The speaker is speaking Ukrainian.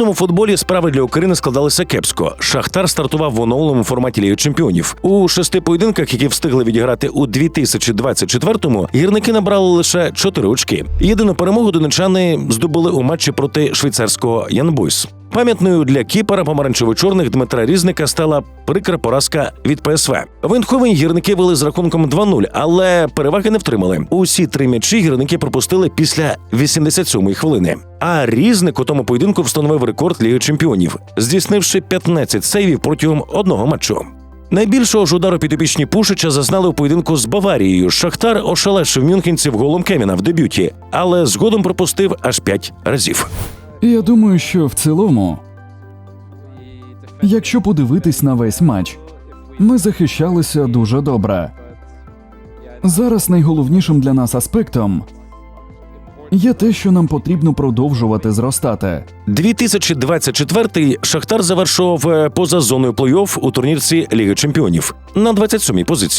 клубному футболі справи для України складалися кепсько. Шахтар стартував в оновленому форматі Ліги Чемпіонів. У шести поєдинках, які встигли відіграти у 2024-му, гірники набрали лише чотири очки. Єдину перемогу донечани здобули у матчі проти швейцарського Янбойс. Пам'ятною для кіпера помаранчево-чорних Дмитра Різника стала прикра поразка від ПСВ. В гірники вели з рахунком 2-0, але переваги не втримали. Усі три м'ячі гірники пропустили після 87-ї хвилини. А різник у тому поєдинку встановив рекорд Ліги Чемпіонів, здійснивши 15 сейвів протягом одного матчу. Найбільшого ж удару підопічні Пушича зазнали у поєдинку з Баварією. Шахтар ошелешив мюнхенців голом Кеміна в дебюті, але згодом пропустив аж 5 разів. Я думаю, що в цілому, якщо подивитись на весь матч, ми захищалися дуже добре. Зараз найголовнішим для нас аспектом є те, що нам потрібно продовжувати зростати. 2024-й Шахтар завершував е, поза зоною плей-офф у турнірці Ліги Чемпіонів на 27-й позиції.